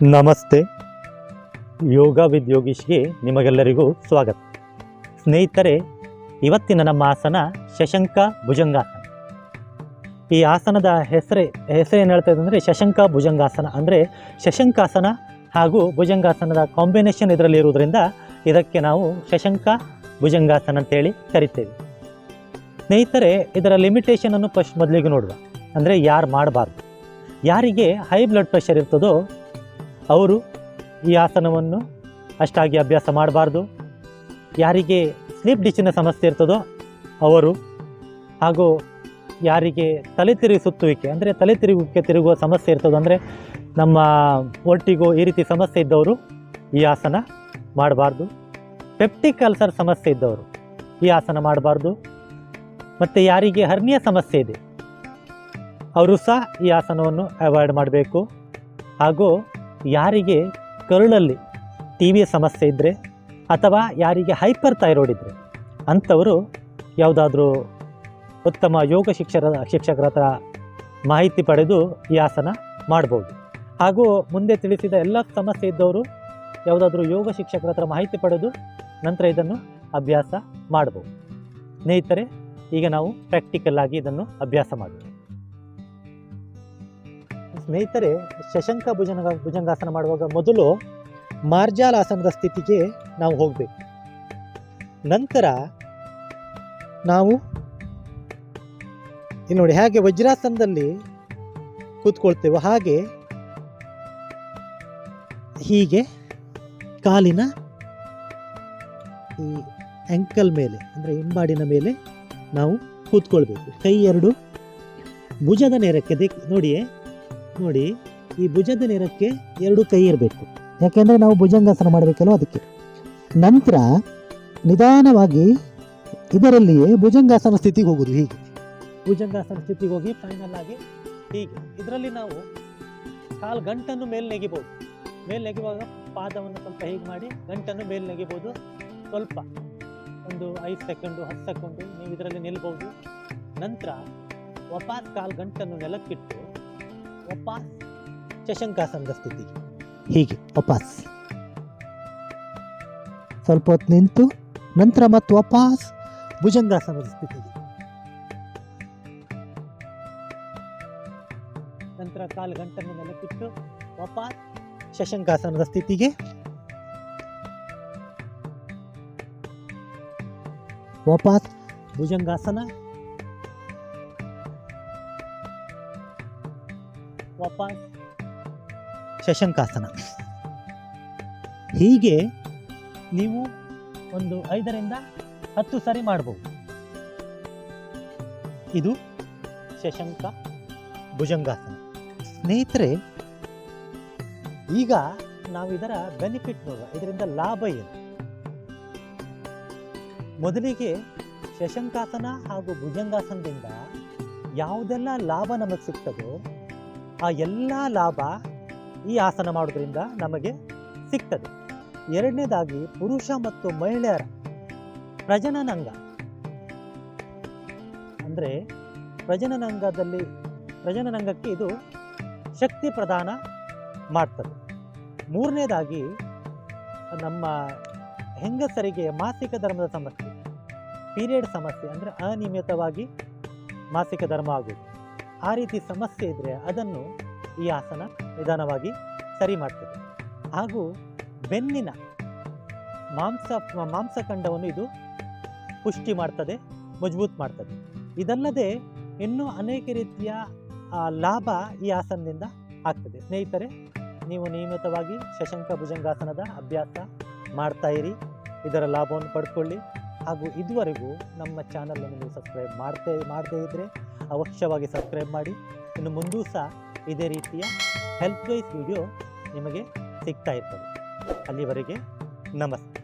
ನಮಸ್ತೆ. ಯೋಗ ವಿದ್ ಯೋಗೀಶ್ಗೆ ನಿಮಗೆಲ್ಲರಿಗೂ ಸ್ವಾಗತ. ಸ್ನೇಹಿತರೆ, ಇವತ್ತಿನ ನಮ್ಮ ಆಸನ ಶಶಂಕ ಭುಜಂಗಾಸನ. ಈ ಆಸನದ ಹೆಸರೇ, ಹೆಸರು ಏನು ಹೇಳ್ತಾ ಅಂದರೆ ಶಶಂಕ ಭುಜಂಗಾಸನ. ಅಂದರೆ ಶಶಂಕಾಸನ ಹಾಗೂ ಭುಜಂಗಾಸನದ ಕಾಂಬಿನೇಷನ್ ಇದರಲ್ಲಿ ಇರುವುದರಿಂದ ಇದಕ್ಕೆ ನಾವು ಶಶಂಕ ಭುಜಂಗಾಸನ ಅಂತೇಳಿ ಕರಿತೇವೆ. ಸ್ನೇಹಿತರೆ, ಇದರ ಲಿಮಿಟೇಷನನ್ನು ಫಸ್ಟ್ ಮೊದಲಿಗೆ ನೋಡುವ. ಅಂದರೆ ಯಾರು ಮಾಡಬಾರ್ದು? ಯಾರಿಗೆ ಹೈ ಬ್ಲಡ್ ಪ್ರೆಷರ್ ಇರ್ತದೋ ಅವರು ಈ ಆಸನವನ್ನು ಅಷ್ಟಾಗಿ ಅಭ್ಯಾಸ ಮಾಡಬಾರ್ದು. ಯಾರಿಗೆ ಸ್ಲೀಪ್ ಡಿಶಿನ ಸಮಸ್ಯೆ ಇರ್ತದೋ ಅವರು ಹಾಗೂ ಯಾರಿಗೆ ತಲೆ ತಿರುಗಿಸುತ್ತುವಿಕೆ ಅಂದರೆ ತಲೆ ತಿರುಗುವಿಕೆ ತಿರುಗುವ ಸಮಸ್ಯೆ ಇರ್ತದೋ, ಅಂದರೆ ನಮ್ಮ ಒಟ್ಟಿಗೂ ಈ ರೀತಿ ಸಮಸ್ಯೆ ಇದ್ದವರು ಈ ಆಸನ ಮಾಡಬಾರ್ದು. ಪೆಪ್ಟಿಕ್ ಅಲ್ಸರ್ ಸಮಸ್ಯೆ ಇದ್ದವರು ಈ ಆಸನ ಮಾಡಬಾರ್ದು. ಮತ್ತು ಯಾರಿಗೆ ಹರ್ನಿಯ ಸಮಸ್ಯೆ ಇದೆ, ಅವರು ಸಹ ಈ ಆಸನವನ್ನು ಅವಾಯ್ಡ್ ಮಾಡಬೇಕು. ಹಾಗೂ ಯಾರಿಗೆ ಕರುಳಲ್ಲಿ ಟಿ ವಿ ಸಮಸ್ಯೆ ಇದ್ದರೆ ಅಥವಾ ಯಾರಿಗೆ ಹೈಪರ್ ಥೈರಾಯ್ಡ್ ಇದ್ದರೆ ಅಂಥವರು ಯಾವುದಾದ್ರೂ ಉತ್ತಮ ಯೋಗ ಶಿಕ್ಷಕರ ಶಿಕ್ಷಕರ ಹತ್ರ ಮಾಹಿತಿ ಪಡೆದು ಈ ಆಸನ ಮಾಡ್ಬೋದು. ಹಾಗೂ ಮುಂದೆ ತಿಳಿಸಿದ ಎಲ್ಲ ಸಮಸ್ಯೆ ಇದ್ದವರು ಯಾವುದಾದ್ರೂ ಯೋಗ ಶಿಕ್ಷಕರ ಹತ್ರ ಮಾಹಿತಿ ಪಡೆದು ನಂತರ ಇದನ್ನು ಅಭ್ಯಾಸ ಮಾಡ್ಬೋದು. ಸ್ನೇಹಿತರೆ, ಈಗ ನಾವು ಪ್ರಾಕ್ಟಿಕಲ್ ಆಗಿ ಇದನ್ನು ಅಭ್ಯಾಸ ಮಾಡೋಣ ಸ್ನೇಹಿತರೆ, ಶಶಂಕ ಭುಜಂಗ ಭುಜಂಗಾಸನ ಮಾಡುವಾಗ ಮೊದಲು ಮಾರ್ಜಾಲಾಸನದ ಸ್ಥಿತಿಗೆ ನಾವು ಹೋಗಬೇಕು. ನಂತರ ನಾವು ಇಲ್ಲಿ ನೋಡಿ ಹಾಗೆ ವಜ್ರಾಸನದಲ್ಲಿ ಕೂತ್ಕೊಳ್ತೇವೋ ಹಾಗೆ ಹೀಗೆ ಕಾಲಿನ ಈ ಆ್ಯಂಕಲ್ ಮೇಲೆ, ಅಂದರೆ ಹಿಂಬಾಡಿನ ಮೇಲೆ ನಾವು ಕೂತ್ಕೊಳ್ಬೇಕು. ಕೈ ಎರಡು ಭುಜದ ನೇರಕ್ಕೆ ನೋಡಿ ನೋಡಿ ಈ ಭುಜದ ನೇರಕ್ಕೆ ಎರಡು ಕೈ ಇರಬೇಕು. ಯಾಕೆಂದರೆ ನಾವು ಭುಜಂಗಾಸನ ಮಾಡಬೇಕಲ್ವ ಅದಕ್ಕೆ. ನಂತರ ನಿಧಾನವಾಗಿ ಇದರಲ್ಲಿಯೇ ಭುಜಂಗಾಸನ ಸ್ಥಿತಿಗೆ ಹೋಗೋದು ಹೀಗೆ. ಭುಜಂಗಾಸನ ಸ್ಥಿತಿಗೆ ಹೋಗಿ ಫೈನಲ್ ಆಗಿ ಹೀಗೆ. ಇದರಲ್ಲಿ ನಾವು ಕಾಲು ಗಂಟನ್ನು ಮೇಲೆ ನೆಗಿಬೋದು. ಮೇಲೆ ನೆಗೆಯುವಾಗ ಪಾದವನ್ನು ಸ್ವಲ್ಪ ಹೀಗೆ ಮಾಡಿ ಗಂಟನ್ನು ಮೇಲೆ ನೆಗಿಬೋದು. ಸ್ವಲ್ಪ ಒಂದು ಐದು ಸೆಕೆಂಡು, ಹತ್ತು ಸೆಕೆಂಡು ನೀವು ಇದರಲ್ಲಿ ನಿಲ್ಬೋದು. ನಂತರ ವಾಪಸ್ ಕಾಲು ಗಂಟನ್ನು ನೆಲಕ್ಕಿಟ್ಟು ವಾಪಸ್ ಶಶಂಕಾಸನದ ಸ್ಥಿತಿ ಹೀಗೆ ವಾಪಸ್. ಸ್ವಲ್ಪ ಹೊತ್ತು ನಿಂತು ನಂತರ ಮತ್ತೆ ವಾಪಸ್ ಭುಜಂಗಾಸನದ ಸ್ಥಿತಿಗೆ ನಂತರ ಕಾಲು ಗಂಟನ್ನು ನೆಲಕ್ಕಿಟ್ಟು ವಾಪಸ್ ಶಶಂಕಾಸನದ ಸ್ಥಿತಿಗೆ ವಾಪಸ್ ಭುಜಂಗಾಸನ. ವಾಪಸ್. ಶಶಂಕಾಸನ. ಹೀಗೆ ನೀವು ಒಂದು ಐದರಿಂದ ಹತ್ತು ಸರಿ ಮಾಡಬಹುದು ಇದು ಶಶಂಕ ಭುಜಂಗಾಸನ. ಸ್ನೇಹಿತರೆ, ಈಗ ನಾವು ಇದರ ಬೆನಿಫಿಟ್ ನೋಡುವ, ಇದರಿಂದ ಲಾಭ ಏನು? ಮೊದಲಿಗೆ ಶಶಂಕಾಸನ ಹಾಗೂ ಭುಜಂಗಾಸನದಿಂದ ಯಾವುದೆಲ್ಲ ಲಾಭ ನಮಗೆ ಸಿಗ್ತದೋ ಆ ಎಲ್ಲ ಲಾಭ ಈ ಆಸನ ಮಾಡೋದ್ರಿಂದ ನಮಗೆ ಸಿಗ್ತದೆ. ಎರಡನೇದಾಗಿ ಪುರುಷ ಮತ್ತು ಮಹಿಳೆಯರ ಪ್ರಜನನಾಂಗ. ಅಂದರೆ ಪ್ರಜನನಾಂಗದಲ್ಲಿ ಪ್ರಜನನಾಂಗಕ್ಕೆ ಇದು ಶಕ್ತಿ ಪ್ರದಾನ ಮಾಡ್ತದೆ. ಮೂರನೇದಾಗಿ ನಮ್ಮ ಹೆಂಗಸರಿಗೆ ಮಾಸಿಕ ಧರ್ಮದ ಸಮಸ್ಯೆ. ಪೀರಿಯಡ್ ಸಮಸ್ಯೆ ಅಂದರೆ ಅನಿಯಮಿತವಾಗಿ ಮಾಸಿಕ ಧರ್ಮ ಆಗೋದು ಆ ರೀತಿ ಸಮಸ್ಯೆ ಇದ್ದರೆ ಅದನ್ನು ಈ ಆಸನ ನಿಧಾನವಾಗಿ ಸರಿ ಮಾಡ್ತದೆ. ಹಾಗೂ ಬೆನ್ನಿನ ಮಾಂಸ, ಮಾಂಸಖಂಡವನ್ನು ಇದು ಪುಷ್ಟಿ ಮಾಡ್ತದೆ, ಮಜಬೂತ್ ಮಾಡ್ತದೆ. ಇದಲ್ಲದೆ ಇನ್ನೂ ಅನೇಕ ರೀತಿಯ ಲಾಭ ಈ ಆಸನದಿಂದ ಆಗ್ತದೆ. ಸ್ನೇಹಿತರೆ, ನೀವು ನಿಯಮಿತವಾಗಿ ಶಶಂಕ ಭುಜಂಗಾಸನದ ಅಭ್ಯಾಸ ಮಾಡ್ತಾ ಇರಿ. ಇದರ ಲಾಭವನ್ನು ಪಡ್ಕೊಳ್ಳಿ. ಹಾಗೂ ಇದುವರೆಗೂ ನಮ್ಮ ಚಾನಲನ್ನು ನೀವು ಸಬ್ಸ್ಕ್ರೈಬ್ ಮಾಡ್ತೇ ಮಾಡದೇ ಇದ್ದರೆ ಅವಶ್ಯವಾಗಿ ಸಬ್ಸ್ಕ್ರೈಬ್ ಮಾಡಿ. ಇನ್ನು ಮುಂದೂ ಸಹ ಇದೇ ರೀತಿಯ ಹೆಲ್ಪ್ ವೈಸ್ ವಿಡಿಯೋ ನಿಮಗೆ ಸಿಗ್ತಾ ಇರ್ತದೆ. ಅಲ್ಲಿವರೆಗೆ ನಮಸ್ತೆ.